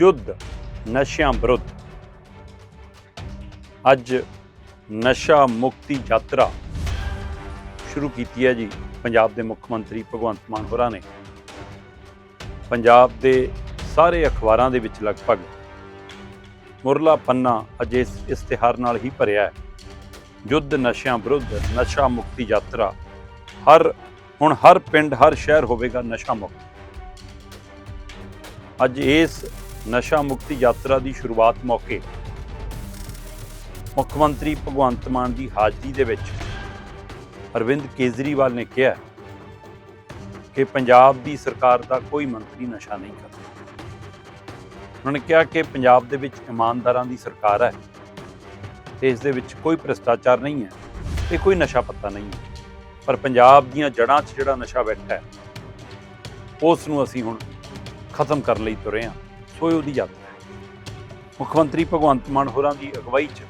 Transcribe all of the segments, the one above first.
ਯੁੱਧ ਨਸ਼ਿਆਂ ਵਿਰੁੱਧ। ਅੱਜ ਨਸ਼ਾ ਮੁਕਤੀ ਯਾਤਰਾ ਸ਼ੁਰੂ ਕੀਤੀ ਹੈ ਜੀ ਪੰਜਾਬ ਦੇ ਮੁੱਖ ਮੰਤਰੀ ਭਗਵੰਤ ਮਾਨ ਹੋਰਾਂ ਨੇ। ਪੰਜਾਬ ਦੇ ਸਾਰੇ ਅਖਬਾਰਾਂ ਦੇ ਵਿੱਚ ਲਗਭਗ ਮੁਰਲਾ ਪੰਨਾ ਅੱਜ ਇਸ ਇਸ਼ਤਿਹਾਰ ਨਾਲ ਹੀ ਭਰਿਆ ਹੈ। ਯੁੱਧ ਨਸ਼ਿਆਂ ਵਿਰੁੱਧ, ਨਸ਼ਾ ਮੁਕਤੀ ਯਾਤਰਾ, ਹਰ ਹੁਣ ਹਰ ਪਿੰਡ, ਹਰ ਸ਼ਹਿਰ ਹੋਵੇਗਾ ਨਸ਼ਾ ਮੁਕਤ। ਅੱਜ ਇਸ ਨਸ਼ਾ ਮੁਕਤੀ ਯਾਤਰਾ ਦੀ ਸ਼ੁਰੂਆਤ ਮੌਕੇ। ਮੁੱਖ ਮੰਤਰੀ ਭਗਵੰਤ ਮਾਨ ਦੀ ਹਾਜ਼ਰੀ ਦੇ ਵਿੱਚ ਅਰਵਿੰਦ ਕੇਜਰੀਵਾਲ ਨੇ ਕਿਹਾ ਕਿ ਪੰਜਾਬ ਦੀ ਸਰਕਾਰ ਦਾ ਕੋਈ ਮੰਤਰੀ ਨਸ਼ਾ ਨਹੀਂ ਕਰਦਾ। ਉਹਨਾਂ ਨੇ ਕਿਹਾ ਕਿ ਪੰਜਾਬ ਦੇ ਵਿੱਚ ਇਮਾਨਦਾਰਾਂ ਦੀ ਸਰਕਾਰ ਹੈ, ਤੇ ਇਸ ਦੇ ਵਿੱਚ ਕੋਈ ਭ੍ਰਿਸ਼ਟਾਚਾਰ ਨਹੀਂ ਹੈ, ਤੇ ਕੋਈ ਨਸ਼ਾ ਪੱਤਾ ਨਹੀਂ ਹੈ। ਪਰ ਪੰਜਾਬ ਦੀਆਂ ਜੜ੍ਹਾਂ 'ਚ ਜਿਹੜਾ ਨਸ਼ਾ ਬੈਠਾ ਹੈ, ਉਸ ਨੂੰ ਅਸੀਂ ਹੁਣ ਖਤਮ ਕਰਨ ਲਈ ਤੁਰੇ ਹਾਂ। ਸੋ ਇਹ ਉਹਦੀ ਯਾਤਰਾ ਮੁੱਖ ਮੰਤਰੀ ਭਗਵੰਤ ਮਾਨ ਹੋਰਾਂ ਦੀ ਅਗਵਾਈ 'ਚ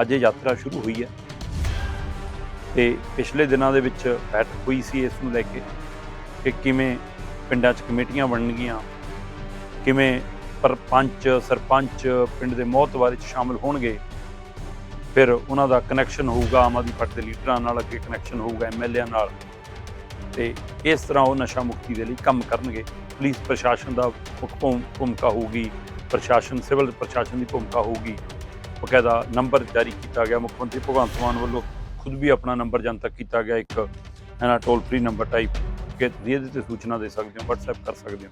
ਅੱਜ ਇਹ ਯਾਤਰਾ ਸ਼ੁਰੂ ਹੋਈ ਹੈ ਤੇ ਪਿਛਲੇ ਦਿਨਾਂ ਦੇ ਵਿੱਚ ਬੈਠਕ ਹੋਈ ਸੀ ਇਸ ਨੂੰ ਲੈ ਕੇ ਕਿ ਕਿਵੇਂ ਪਿੰਡਾਂ 'ਚ ਕਮੇਟੀਆਂ ਬਣਨਗੀਆਂ, ਕਿਵੇਂ ਸਰਪੰਚ ਸਰਪੰਚ ਪਿੰਡ ਦੇ ਮੋਹਤਵਾਰ 'ਚ ਸ਼ਾਮਲ ਹੋਣਗੇ, ਫਿਰ ਉਹਨਾਂ ਦਾ ਕਨੈਕਸ਼ਨ ਹੋਊਗਾ ਆਮ ਆਦਮੀ ਪਾਰਟੀ ਦੇ ਲੀਡਰਾਂ ਨਾਲ, ਅੱਗੇ ਕਨੈਕਸ਼ਨ ਹੋਊਗਾ ਐਮਐਲਏਆਂ ਨਾਲ ਤੇ ਇਸ ਤਰ੍ਹਾਂ ਉਹ ਨਸ਼ਾ ਮੁਕਤੀ ਦੇ ਲਈ ਕੰਮ ਕਰਨਗੇ। ਪੁਲਿਸ ਪ੍ਰਸ਼ਾਸਨ ਦਾ ਮੁੱਖ ਭੂਮ- ਭੂਮਿਕਾ ਹੋਊਗੀ, ਪ੍ਰਸ਼ਾਸਨ, ਸਿਵਲ ਪ੍ਰਸ਼ਾਸਨ ਦੀ ਭੂਮਿਕਾ ਹੋਊਗੀ। ਬਕਾਇਦਾ ਨੰਬਰ ਜਾਰੀ ਕੀਤਾ ਗਿਆ। ਮੁੱਖ ਮੰਤਰੀ ਭਗਵੰਤ ਮਾਨ ਵੱਲੋਂ ਖੁਦ ਵੀ ਆਪਣਾ ਨੰਬਰ ਜਨਤਕ ਕੀਤਾ ਗਿਆ। ਇੱਕ ਹੈ ਨਾ ਟੋਲ ਫ੍ਰੀ ਨੰਬਰ ਟਾਈਪ ਕਿ ਇਹਦੇ ਤੇ ਸੂਚਨਾ ਦੇ ਸਕਦੇ ਹੋ, WhatsApp ਕਰ ਸਕਦੇ ਹੋ।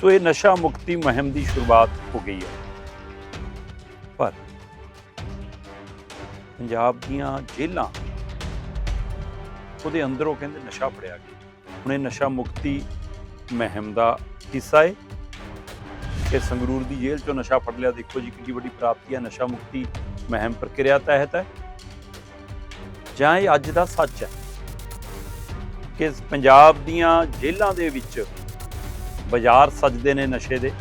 ਸੋ ਇਹ ਨਸ਼ਾ ਮੁਕਤੀ ਮੁਹਿੰਮ ਦੀ ਸ਼ੁਰੂਆਤ ਹੋ ਗਈ ਹੈ। ਪਰ ਪੰਜਾਬ ਦੀਆਂ ਜੇਲ੍ਹਾਂ ਉਹਦੇ ਅੰਦਰੋਂ ਕਹਿੰਦੇ ਨਸ਼ਾ ਫੜਿਆ ਗਿਆ। ਹੁਣ ਇਹ ਨਸ਼ਾ ਮੁਕਤੀ ਮਹਿਮ ਦਾ ਹਿੱਸਾ ਹੈ ਕਿ ਸੰਗਰੂਰ ਦੀ ਜੇਲ੍ਹ ਚੋਂ ਨਸ਼ਾ ਫੜ ਲਿਆ। ਦੇਖੋ ਜੀ ਕਿੰਨੀ ਵੱਡੀ ਪ੍ਰਾਪਤੀ ਹੈ ਨਸ਼ਾ ਮੁਕਤੀ ਮਹਿਮ ਪ੍ਰਕਿਰਿਆ ਤਹਿਤ ਹੈ। ਜਾਂ ਇਹ ਅੱਜ ਦਾ ਸੱਚ ਹੈ ਕਿ ਪੰਜਾਬ ਦੀਆਂ ਜੇਲ੍ਹਾਂ ਦੇ ਵਿੱਚ ਬਾਜ਼ਾਰ ਸਜਦੇ ਨੇ ਨਸ਼ੇ ਦੇ।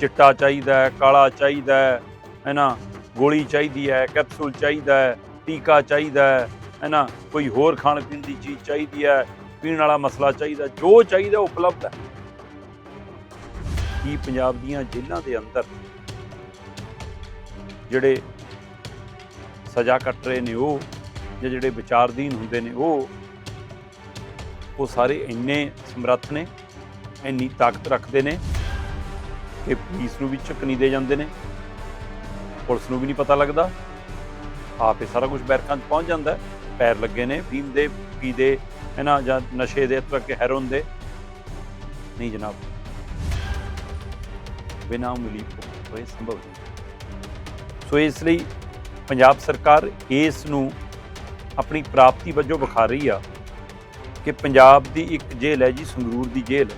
ਚਿੱਟਾ ਚਾਹੀਦਾ ਹੈ, ਕਾਲਾ ਚਾਹੀਦਾ ਹੈ ਹੈਨਾ ਗੋਲੀ ਚਾਹੀਦੀ ਹੈ, ਕੈਪਸੂਲ ਚਾਹੀਦਾ ਹੈ, ਟੀਕਾ ਚਾਹੀਦਾ ਹੈ ਹੈਨਾ ਕੋਈ ਹੋਰ ਖਾਣ ਪੀਣ ਦੀ ਚੀਜ਼ ਚਾਹੀਦੀ ਹੈ ਪੀਣ ਵਾਲਾ ਮਸਲਾ ਚਾਹੀਦਾ, ਜੋ ਚਾਹੀਦਾ ਉਪਲਬਧ ਹੈ। ਕੀ ਪੰਜਾਬ ਦੀਆਂ ਜੇਲ੍ਹਾਂ ਦੇ ਅੰਦਰ ਜਿਹੜੇ ਸਜ਼ਾ ਕੱਟ ਰਹੇ ਨੇ ਉਹ, ਜਾਂ ਜਿਹੜੇ ਵਿਚਾਰਧੀਨ ਹੁੰਦੇ ਨੇ ਉਹ ਉਹ ਸਾਰੇ ਇੰਨੇ ਸਮਰੱਥ ਨੇ, ਇੰਨੀ ਤਾਕਤ ਰੱਖਦੇ ਨੇ ਕਿ ਪੁਲਿਸ ਨੂੰ ਵੀ ਝੁਕ ਨਹੀਂ ਦੇ ਜਾਂਦੇ ਨੇ। ਪੁਲਿਸ ਨੂੰ ਵੀ ਨਹੀਂ ਪਤਾ ਲੱਗਦਾ। ਆਪੇ ਸਾਰਾ ਕੁਝ ਬੈਰਕਾਂ 'ਚ ਪਹੁੰਚ ਜਾਂਦਾ ਪੈਰ ਲੱਗੇ ਨੇ ਫੀਮ ਦੇ ਪੀ ਦੇ ਇਹਨਾਂ ਜਾਂ ਨਸ਼ੇ ਦੇ ਤੱਕ ਹੈਰੋਨ ਦੇ। ਨਹੀਂ ਜਨਾਬ। ਬਿਨਾਂ ਮਿਲੀ ਕੋਈ ਸੰਭਵ ਨਹੀਂ। ਸੋ ਇਸ ਲਈ ਪੰਜਾਬ ਸਰਕਾਰ ਇਸ ਨੂੰ ਆਪਣੀ ਪ੍ਰਾਪਤੀ ਵਜੋਂ ਵਿਖਾ ਰਹੀ ਆ ਕਿ ਪੰਜਾਬ ਦੀ ਇੱਕ ਜੇਲ੍ਹ ਹੈ ਜੀ, ਸੰਗਰੂਰ ਦੀ ਜੇਲ੍ਹ।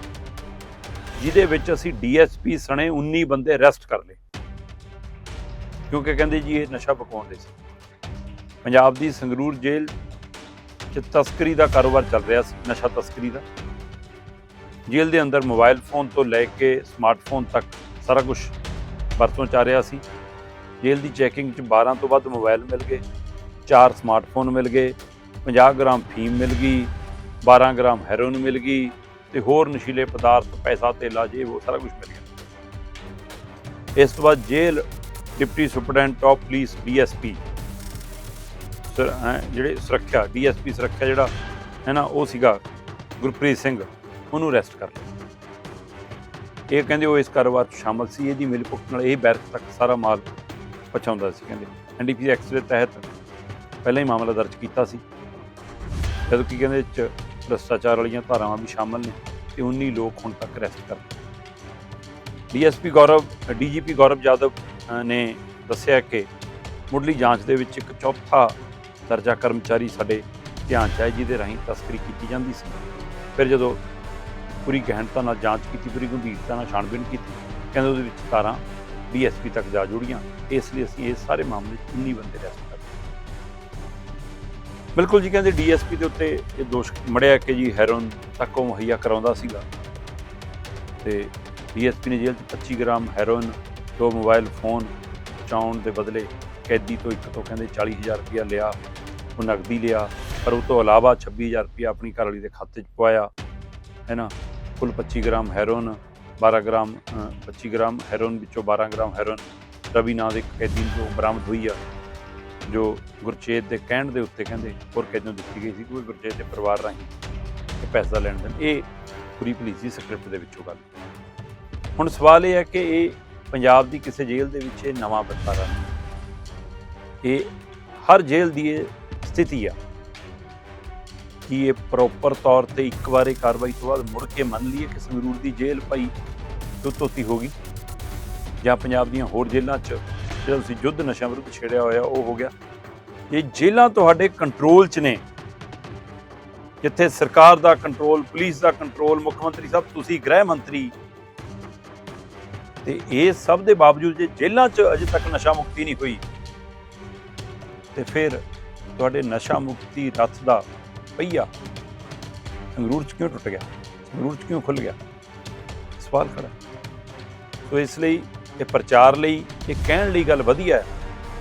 ਜਿਹਦੇ ਵਿੱਚ ਅਸੀਂ ਡੀਐਸਪੀ ਸਣੇ 19 ਬੰਦੇ ਅਰੈਸਟ ਕਰ ਲਏ। ਕਿਉਂਕਿ ਕਹਿੰਦੇ ਜੀ ਇਹ ਨਸ਼ਾ ਪਕਾਉਂਦੇ ਸੀ। ਪੰਜਾਬ ਦੀ ਸੰਗਰੂਰ ਜੇਲ੍ਹ 'ਚ ਤਸਕਰੀ ਦਾ ਕਾਰੋਬਾਰ ਚੱਲ ਰਿਹਾ ਸੀ, ਨਸ਼ਾ ਤਸਕਰੀ ਦਾ। ਜੇਲ੍ਹ ਦੇ ਅੰਦਰ ਮੋਬਾਈਲ ਫੋਨ ਤੋਂ ਲੈ ਕੇ ਸਮਾਰਟਫੋਨ ਤੱਕ ਸਾਰਾ ਕੁਝ ਵਰਤੋਂ ਚ ਆ ਰਿਹਾ ਸੀ। ਜੇਲ੍ਹ ਦੀ ਚੈਕਿੰਗ 'ਚ 12 ਤੋਂ ਵੱਧ ਮੋਬਾਈਲ ਮਿਲ ਗਏ 4 ਸਮਾਰਟਫੋਨ ਮਿਲ ਗਏ 50 ਗ੍ਰਾਮ ਫੀਮ ਮਿਲ ਗਈ 12 ਗ੍ਰਾਮ ਹੈਰੋਇਨ ਮਿਲ ਗਈ ਤੇ ਹੋਰ ਨਸ਼ੀਲੇ ਪਦਾਰਥ, ਪੈਸਾ, ਤੇਲਾ ਜੇ ਉਹ ਸਾਰਾ ਕੁਝ ਮਿਲ ਗਿਆ। ਇਸ ਤੋਂ ਬਾਅਦ jail deputy superintendent of police DSP ਜਿਹੜੇ ਸੁਰੱਖਿਆ, ਡੀਐਸਪੀ ਸੁਰੱਖਿਆ ਜਿਹੜਾ ਹੈ ਨਾ ਉਹ ਸੀਗਾ ਗੁਰਪ੍ਰੀਤ ਸਿੰਘ, ਉਹਨੂੰ ਅਰੈਸਟ ਕਰ ਲਿਆ। ਇਹ ਕਹਿੰਦੇ ਉਹ ਇਸ ਕਾਰੋਬਾਰ 'ਚ ਸ਼ਾਮਲ ਸੀ, ਇਹਦੀ ਮਿਲ ਭੁਗਤ ਨਾਲ ਇਹ ਬੈਰਕ ਤੱਕ ਸਾਰਾ ਮਾਲ ਪਹੁੰਚਾਉਂਦਾ ਸੀ, ਕਹਿੰਦੇ। ਐਨਡੀਪੀ ਐਕਟ ਦੇ ਤਹਿਤ ਪਹਿਲਾਂ ਹੀ ਮਾਮਲਾ ਦਰਜ ਕੀਤਾ ਸੀ। ਜਦੋਂ ਕਿ ਕਹਿੰਦੇ 'ਚ ਭ੍ਰਿਸ਼ਟਾਚਾਰ ਵਾਲੀਆਂ ਧਾਰਾਵਾਂ ਵੀ ਸ਼ਾਮਲ ਨੇ ਤੇ 19 ਲੋਕ ਹੁਣ ਤੱਕ ਅਰੈਸਟ ਕਰ ਡੀਐਸਪੀ ਗੌਰਵ, ਡੀਜੀਪੀ ਗੌਰਵ ਜਾਦਵ ਨੇ ਦੱਸਿਆ ਕਿ ਮੁੱਢਲੀ ਜਾਂਚ ਦੇ ਵਿੱਚ ਇੱਕ ਚੌਥਾ ਦਰਜਾ ਕਰਮਚਾਰੀ ਸਾਡੇ ਧਿਆਨ 'ਚ ਆਏ, ਜਿਹਦੇ ਰਾਹੀਂ ਤਸਕਰੀ ਕੀਤੀ ਜਾਂਦੀ ਸੀ। ਫਿਰ ਜਦੋਂ ਪੂਰੀ ਗਹਿਣਤਾ ਨਾਲ ਜਾਂਚ ਕੀਤੀ, ਪੂਰੀ ਗੰਭੀਰਤਾ ਨਾਲ ਛਾਣਬੀਣ ਕੀਤੀ, ਕਹਿੰਦੇ ਉਹਦੇ ਵਿੱਚ ਤਾਰਾਂ ਡੀਐਸਪੀ ਤੱਕ ਜਾ ਜੁੜੀਆਂ। ਇਸ ਲਈ ਅਸੀਂ ਇਹ ਸਾਰੇ ਮਾਮਲੇ 'ਚ 19 ਬੰਦੇ ਰੈਸਟ ਕਰ ਬਿਲਕੁਲ ਜੀ, ਕਹਿੰਦੇ ਡੀਐਸਪੀ ਦੇ ਉੱਤੇ ਇਹ ਦੋਸ਼ ਮੜਿਆ ਕਿ ਜੀ ਹੈਰੋਨ ਤੱਕ ਉਹ ਮੁਹੱਈਆ ਕਰਾਉਂਦਾ ਸੀਗਾ। ਤੇ ਡੀਐਸਪੀ ਨੇ ਜੇਲ੍ਹ 'ਚ 25 ਗ੍ਰਾਮ ਹੈਰੋਇਨ, ਦੋ ਮੋਬਾਈਲ ਫੋਨ ਪਹੁੰਚਾਉਣ ਦੇ ਬਦਲੇ ਕੈਦੀ ਤੋਂ ਇੱਕ ਤੋਂ ਕਹਿੰਦੇ 40000 ਰੁਪਇਆ ਲਿਆ। ਉਹ ਨਗਦੀ ਲਿਆ ਪਰ ਉਹ ਤੋਂ ਇਲਾਵਾ 26000 ਰੁਪਇਆ ਆਪਣੀ ਘਰਵਾਲੀ ਦੇ ਖਾਤੇ 'ਚ ਪਵਾਇਆ ਹੈ ਨਾ? ਕੁੱਲ 25 ਗ੍ਰਾਮ ਹੈਰੋਨ 12 ਗ੍ਰਾਮ ਅ, 25 ਗ੍ਰਾਮ ਹੈਰੋਨ ਵਿੱਚੋਂ 12 ਗ੍ਰਾਮ ਹੈਰੋਨ। ਰਵੀ ਨਾਂ ਦੇ ਕੈਦੀ ਨੂੰ ਬਰਾਮਦ ਹੋਈ ਆ ਜੋ ਗੁਰਚੇਤ ਦੇ ਕਹਿਣ ਦੇ ਉੱਤੇ ਕਹਿੰਦੇ ਹੋਰ ਕੈਦੀ ਨੂੰ ਦਿੱਤੀ ਗਈ ਸੀ ਕੋਈ ਗੁਰਚੇਤ ਦੇ ਪਰਿਵਾਰ ਰਾਹੀਂ ਇਹ ਪੈਸਾ ਲੈਣ ਦੇਣ। ਇਹ ਪੂਰੀ ਪੁਲਿਸ ਦੀ ਸਕ੍ਰਿਪਟ ਦੇ ਵਿੱਚੋਂ ਗੱਲ। ਹੁਣ ਸਵਾਲ ਇਹ ਹੈ ਕਿ ਇਹ ਪੰਜਾਬ ਦੀ ਕਿਸੇ ਜੇਲ੍ਹ ਦੇ ਵਿੱਚ ਇਹ ਨਵਾਂ ਵਰਤਾਰਾ ਨਹੀਂ ਇਹ ਹਰ ਜੇਲ੍ਹ ਦੀ ਇਹ ਸਥਿਤੀ ਆ ਕਿ ਇਹ ਪ੍ਰੋਪਰ ਤੌਰ ਤੇ ਇੱਕ ਵਾਰ ਕਾਰਵਾਈ ਤੋਂ ਬਾਅਦ ਮੁੜ ਕੇ ਮੰਨ ਲਈਏ ਕਿ ਸੰਗਰੂਰ ਦੀ ਜੇਲ੍ਹ ਭਾਈ ਦੁੱਤੋਤੀ ਹੋ ਗਈ ਜਾਂ ਪੰਜਾਬ ਦੀਆਂ ਹੋਰ ਜੇਲ੍ਹਾਂ 'ਚ ਜਿਹੜਾ ਤੁਸੀਂ ਯੁੱਧ ਨਸ਼ਾ ਵਿਰੁੱਧ ਛੇੜਿਆ ਹੋਇਆ ਉਹ ਹੋ ਗਿਆ। ਇਹ ਜੇਲ੍ਹਾਂ ਤੁਹਾਡੇ ਕੰਟਰੋਲ 'ਚ ਨੇ। ਜਿੱਥੇ ਸਰਕਾਰ ਦਾ ਕੰਟਰੋਲ ਪੁਲਿਸ ਦਾ ਕੰਟਰੋਲ ਮੁੱਖ ਮੰਤਰੀ ਸਾਹਿਬ ਤੁਸੀਂ ਗ੍ਰਹਿ ਮੰਤਰੀ। ਤੇ ਇਹ ਸਭ ਦੇ ਬਾਵਜੂਦ ਜੇ ਜੇਲ੍ਹਾਂ 'ਚ ਅਜੇ ਤੱਕ ਨਸ਼ਾ ਮੁਕਤੀ ਨਹੀਂ ਹੋਈ, ਤੇ ਫਿਰ ਤੁਹਾਡੇ ਨਸ਼ਾ ਮੁਕਤੀ ਰੱਥ ਦਾ ਪਹੀਆ ਸੰਗਰੂਰ 'ਚ ਕਿਉਂ ਟੁੱਟ ਗਿਆ? ਸੰਗਰੂਰ 'ਚ ਕਿਉਂ ਖੁੱਲ ਗਿਆ? ਸਵਾਲ ਖੜਾ ਸੋ ਇਸ ਲਈ ਇਹ ਪ੍ਰਚਾਰ ਲਈ ਇਹ ਕਹਿਣ ਲਈ ਗੱਲ ਵਧੀਆ ਹੈ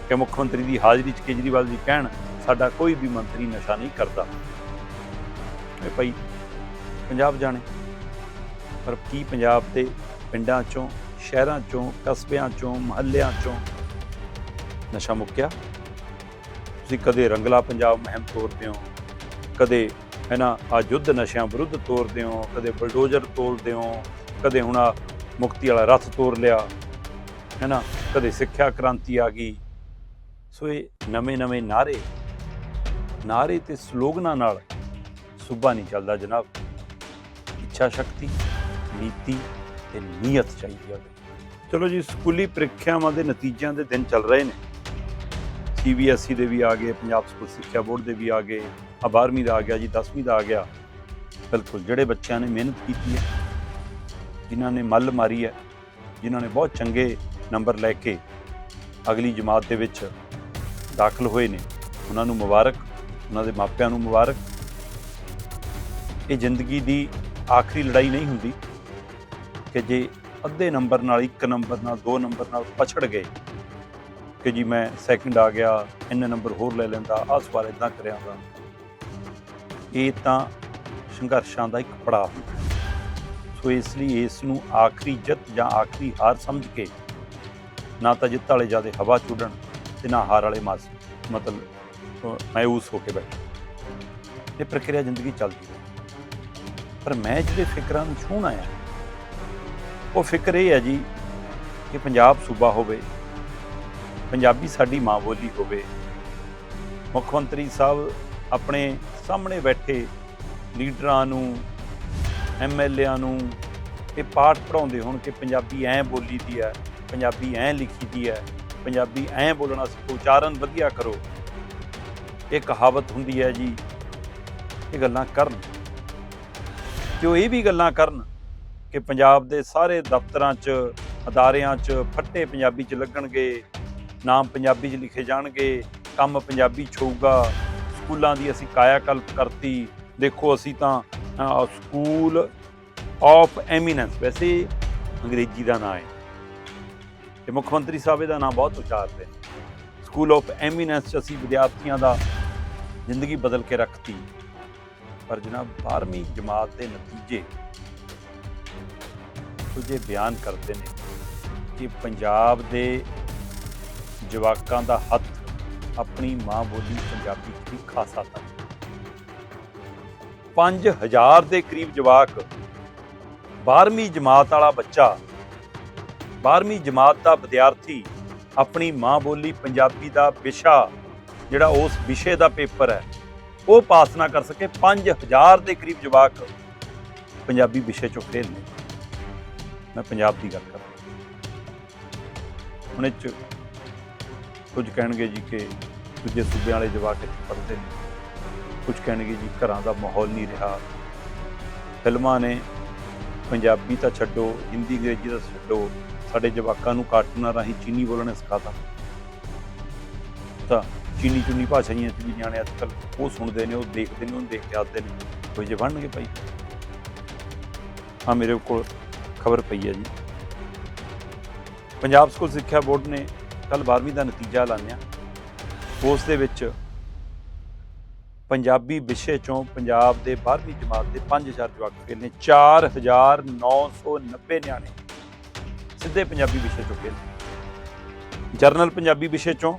ਕਿ ਮੁੱਖ ਮੰਤਰੀ ਦੀ ਹਾਜ਼ਰੀ 'ਚ ਕੇਜਰੀਵਾਲ ਜੀ ਕਹਿਣ, ਸਾਡਾ ਕੋਈ ਵੀ ਮੰਤਰੀ ਨਸ਼ਾ ਨਹੀਂ ਕਰਦਾ। ਇਹ ਭਾਈ ਪੰਜਾਬ ਜਾਣੇ। ਪਰ ਕੀ ਪੰਜਾਬ ਦੇ ਪਿੰਡਾਂ 'ਚੋਂ, ਸ਼ਹਿਰਾਂ 'ਚੋਂ, ਕਸਬਿਆਂ 'ਚੋਂ, ਮਹੱਲਿਆਂ 'ਚੋਂ ਨਸ਼ਾ ਮੁੱਕਿਆ? ਤੁਸੀਂ ਕਦੇ ਰੰਗਲਾ ਪੰਜਾਬ ਮੁਹਿੰਮ ਤੋਰਦੇ ਹੋ? ਕਦੇ, ਹੈ ਨਾ, ਆ ਯੁੱਧ ਨਸ਼ਿਆਂ ਵਿਰੁੱਧ ਤੋਰਦੇ ਹੋ? ਕਦੇ ਬਲਡੋਜ਼ਰ ਤੋਲਦੇ ਹੋ? ਕਦੇ ਹੁਣ ਆ ਮੁਕਤੀ ਵਾਲਾ ਰੱਥ ਤੋਰ ਲਿਆ? ਹੈ ਨਾ, ਕਦੇ ਸਿੱਖਿਆ ਕ੍ਰਾਂਤੀ ਆ ਗਈ? ਸੋ ਇਹ ਨਵੇਂ ਨਵੇਂ ਨਾਰੇ ਨਾਰੇ ਤੇ ਸਲੋਗਨਾਂ ਨਾਲ ਸੂਬਾ ਨਹੀਂ ਚੱਲਦਾ ਜਨਾਬ। ਇੱਛਾ ਸ਼ਕਤੀ, ਨੀਤੀ ਤੇ ਨੀਅਤ ਚਾਹੀਦੀ ਹੈ ਚਲੋ ਜੀ, ਸਕੂਲੀ ਪ੍ਰੀਖਿਆਵਾਂ ਦੇ ਨਤੀਜਿਆਂ ਦੇ ਦਿਨ ਚੱਲ ਰਹੇ ਨੇ। ਸੀਬੀਐਸਈ ਦੇ ਵੀ ਆ ਗਏ, ਪੰਜਾਬ ਸਕੂਲ ਸਿੱਖਿਆ ਬੋਰਡ ਦੇ ਵੀ ਆ ਗਏ, ਆ 12ਵੀਂ ਦਾ ਆ ਗਿਆ ਜੀ 10ਵੀਂ ਦਾ ਆ ਗਿਆ। ਬਿਲਕੁਲ, ਜਿਹੜੇ ਬੱਚਿਆਂ ਨੇ ਮਿਹਨਤ ਕੀਤੀ ਹੈ, ਜਿਨ੍ਹਾਂ ਨੇ ਮੱਲ ਮਾਰੀ ਹੈ, ਜਿਨ੍ਹਾਂ ਨੇ ਬਹੁਤ ਚੰਗੇ ਨੰਬਰ ਲੈ ਕੇ ਅਗਲੀ ਜਮਾਤ ਦੇ ਵਿੱਚ ਦਾਖਲ ਹੋਏ ਨੇ, ਉਹਨਾਂ ਨੂੰ ਮੁਬਾਰਕ, ਉਹਨਾਂ ਦੇ ਮਾਪਿਆਂ ਨੂੰ ਮੁਬਾਰਕ। ਇਹ ਜ਼ਿੰਦਗੀ ਦੀ ਆਖਰੀ ਲੜਾਈ ਨਹੀਂ ਹੁੰਦੀ ਕਿ ਜੇ ਅੱਧੇ ਨੰਬਰ ਨਾਲ ਇੱਕ ਨੰਬਰ ਨਾਲ ਦੋ ਨੰਬਰ ਨਾਲ ਪਛੜ ਗਏ ਕਿ ਜੀ ਮੈਂ ਸੈਕਿੰਡ ਆ ਗਿਆ, ਇੰਨੇ ਨੰਬਰ ਹੋਰ ਲੈ ਲੈਂਦਾ, ਆਹ ਸਵਾਲ ਇਦਾਂ ਕਰਿਆ ਹੁੰਦਾ। ਇਹ ਤਾਂ ਸੰਘਰਸ਼ਾਂ ਦਾ ਇੱਕ ਪੜਾਅ ਹੁੰਦਾ ਸੋ ਇਸ ਲਈ ਇਸ ਨੂੰ ਆਖਰੀ ਜਿੱਤ ਜਾਂ ਆਖਰੀ ਹਾਰ ਸਮਝ ਕੇ ਨਾ ਤਾਂ ਜਿੱਤ ਵਾਲੇ ਜਿਆਦੇ ਹਵਾ ਚੁੱਡਣ ਤੇ ਨਾ ਹਾਰ ਵਾਲੇ ਮਾਸ, ਮਤਲਬ, ਅਹ, ਮਾਯੂਸ ਹੋ ਕੇ ਬੈਠੇ। ਇਹ ਪ੍ਰਕਿਰਿਆ ਜ਼ਿੰਦਗੀ ਚੱਲਦੀ ਹੈ ਪਰ ਮੈਂ ਜਿਹੜੇ ਫਿਕਰਾਂ ਨੂੰ ਛੂਹਣ ਆਇਆ, ਉਹ ਫਿਕਰ ਇਹ ਹੈ ਜੀ ਕਿ ਪੰਜਾਬ ਸੂਬਾ ਹੋਵੇ ਪੰਜਾਬੀ ਸਾਡੀ ਮਾਂ ਬੋਲੀ ਹੋਵੇ। ਮੁੱਖ ਮੰਤਰੀ ਸਾਹਿਬ ਆਪਣੇ ਸਾਹਮਣੇ ਬੈਠੇ ਲੀਡਰਾਂ ਨੂੰ ਐਮਐਲਏਆਂ ਨੂੰ ਇਹ ਪਾਠ ਪੜਾਉਂਦੇ ਹੋਣ ਕਿ ਪੰਜਾਬੀ ਐਂ ਬੋਲੀ ਦੀ ਹੈ, ਪੰਜਾਬੀ ਐਂ ਲਿਖੀ ਦੀ ਹੈ, ਪੰਜਾਬੀ ਐਂ ਬੋਲਣਾ ਸਿੱਖੋ, ਉਚਾਰਨ ਵਧੀਆ ਕਰੋ। ਇਹ ਕਹਾਵਤ ਹੁੰਦੀ ਹੈ ਜੀ, ਇਹ ਗੱਲਾਂ ਕਰਨ। ਕਿ ਉਹ ਇਹ ਵੀ ਗੱਲਾਂ ਕਰਨ ਕਿ ਪੰਜਾਬ ਦੇ ਸਾਰੇ ਦਫ਼ਤਰਾਂ 'ਚ, ਅਦਾਰਿਆਂ 'ਚ ਫੱਟੇ ਪੰਜਾਬੀ 'ਚ ਲੱਗਣਗੇ। ਨਾਮ ਪੰਜਾਬੀ 'ਚ ਲਿਖੇ ਜਾਣਗੇ, ਕੰਮ ਪੰਜਾਬੀ 'ਚ ਹੋਊਗਾ। ਸਕੂਲਾਂ ਦੀ ਅਸੀਂ ਕਾਇਆ ਕਲਪ ਕਰਤੀ। ਦੇਖੋ ਅਸੀਂ ਤਾਂ ਸਕੂਲ ਆਫ ਐਮੀਨੈਂਸ ਵੈਸੇ ਅੰਗਰੇਜ਼ੀ ਦਾ ਨਾਮ ਹੈ। ਤੇ ਮੁੱਖ ਮੰਤਰੀ ਸਾਹਿਬ ਇਹਦਾ ਨਾਮ ਬਹੁਤ ਉਚਾਰਦੇ ਨੇ। ਸਕੂਲ ਆਫ ਐਮੀਨੈਂਸ 'ਚ ਅਸੀਂ ਵਿਦਿਆਰਥੀਆਂ ਦਾ ਜ਼ਿੰਦਗੀ ਬਦਲ ਕੇ ਰੱਖਤੀ। ਪਰ ਜਨਾਬ 12ਵੀਂ ਜਮਾਤ ਦੇ ਨਤੀਜੇ ਕੁਝ ਇਹ ਬਿਆਨ ਕਰਦੇ ਨੇ ਕਿ ਪੰਜਾਬ ਦੇ ਜਵਾਕਾਂ ਦਾ ਹੱਥ ਆਪਣੀ ਮਾਂ ਬੋਲੀ ਪੰਜਾਬੀ 'ਚ ਖਾਸਾ ਤੱਕ 5000 ਦੇ ਕਰੀਬ ਜਵਾਕ 12ਵੀਂ ਜਮਾਤ ਵਾਲਾ ਬੱਚਾ 12ਵੀਂ ਜਮਾਤ ਦਾ ਵਿਦਿਆਰਥੀ ਆਪਣੀ ਮਾਂ ਬੋਲੀ ਪੰਜਾਬੀ ਦਾ ਵਿਸ਼ਾ ਜਿਹੜਾ ਉਸ ਵਿਸ਼ੇ ਦਾ ਪੇਪਰ ਹੈ, ਉਹ ਪਾਸ ਨਾ ਕਰ ਸਕੇ। 5000 ਦੇ ਕਰੀਬ ਜਵਾਕ ਪੰਜਾਬੀ ਵਿਸ਼ੇ ਚੋਂ ਫੇਲ ਨੇ। ਮੈਂ ਪੰਜਾਬ ਦੀ ਗੱਲ ਕਰ। ਰਿਹਾ ਹੁਣ ਇਹ 'ਚ ਕੁਝ ਕਹਿਣਗੇ ਜੀ ਕਿ ਦੂਜੇ ਸੂਬਿਆਂ ਵਾਲੇ ਜਵਾਕ ਇੱਥੇ ਪੜ੍ਹਦੇ ਨੇ। ਕੁਝ ਕਹਿਣਗੇ ਜੀ ਘਰਾਂ ਦਾ ਮਾਹੌਲ ਨਹੀਂ ਰਿਹਾ। ਫਿਲਮਾਂ ਨੇ ਪੰਜਾਬੀ ਤਾਂ ਛੱਡੋ, ਹਿੰਦੀ, ਅੰਗਰੇਜ਼ੀ ਤਾਂ ਛੱਡੋ, ਸਾਡੇ ਜਵਾਕਾਂ ਨੂੰ ਕਾਰਟੂਨਾਂ ਰਾਹੀਂ ਚੀਨੀ ਬੋਲਣਾ ਸਿਖਾਤਾ। ਤਾਂ ਚੀਨੀ ਚੁੰਨੀ ਭਾਸ਼ਾਈਆਂ ਚ ਵੀ ਨਿਆਣੇ ਅੱਜ ਕੱਲ੍ਹ ਉਹ ਸੁਣਦੇ ਨੇ, ਉਹ ਦੇਖਦੇ ਨੇ ਉਹਨੂੰ ਦੇਖ ਕੇ ਆਉਂਦੇ ਨੇ। ਕੋਈ ਜੇ ਬਣਨਗੇ ਭਾਈ? ਹਾਂ, ਮੇਰੇ ਕੋਲ ਖਬਰ ਪਈ ਹੈ ਜੀ। ਪੰਜਾਬ ਸਕੂਲ ਸਿੱਖਿਆ ਬੋਰਡ ਨੇ ਕੱਲ 12ਵੀਂ ਦਾ ਨਤੀਜਾ ਐਲਾਨਿਆ। ਉਸ ਦੇ ਵਿੱਚ ਪੰਜਾਬੀ ਵਿਸ਼ੇ ਚੋਂ ਪੰਜਾਬ ਦੇ 12ਵੀਂ ਜਮਾਤ ਦੇ 5000 ਜਵਾਕ ਫੇਲ ਨੇ 4990 ਨਿਆਣੇ ਸਿੱਧੇ ਪੰਜਾਬੀ ਵਿਸ਼ੇ ਚੋਂ ਫੇਲ ਜਰਨਲ ਪੰਜਾਬੀ ਵਿਸ਼ੇ ਚੋਂ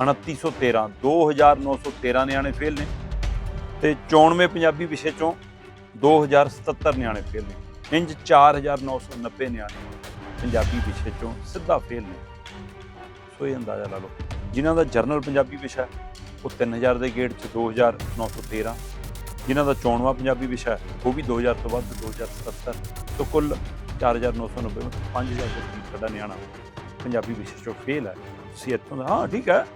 2913 2913 ਨਿਆਣੇ ਫੇਲ ਨੇ ਤੇ 94 ਪੰਜਾਬੀ ਵਿਸ਼ੇ ਚੋਂ 2077 ਨਿਆਣੇ ਫੇਲ ਨੇ ਇੰਜ 4990 ਨਿਆਣੇ ਪੰਜਾਬੀ ਵਿਸ਼ੇ ਚੋਂ ਸਿੱਧਾ ਫੇਲ ਨੇ ਸੋ ਇਹ ਅੰਦਾਜ਼ਾ ਲਾ ਲਓ। ਜਿਨ੍ਹਾਂ ਦਾ ਜਰਨਲ ਪੰਜਾਬੀ ਵਿਸ਼ਾ ਹੈ, ਉਹ 3000 ਦੇ ਗੇੜ ਚ 2913 ਜਿਨ੍ਹਾਂ ਦਾ ਚੋਣਵਾ ਪੰਜਾਬੀ ਵਿਸ਼ਾ ਹੈ, ਉਹ ਵੀ 2000 ਤੋਂ ਵੱਧ 2077 ਤੋਂ ਕੁੱਲ 4990 ਮਤਲਬ 5000 ਦੇ ਕਰੀਬ ਸਾਡਾ ਨਿਆਣਾ ਪੰਜਾਬੀ ਵਿਸ਼ੇ ਚੋਂ ਫੇਲ ਹੈ। ਤੁਸੀਂ ਇੱਥੋਂ ਦਾ ਹਾਂ ਠੀਕ ਹੈ।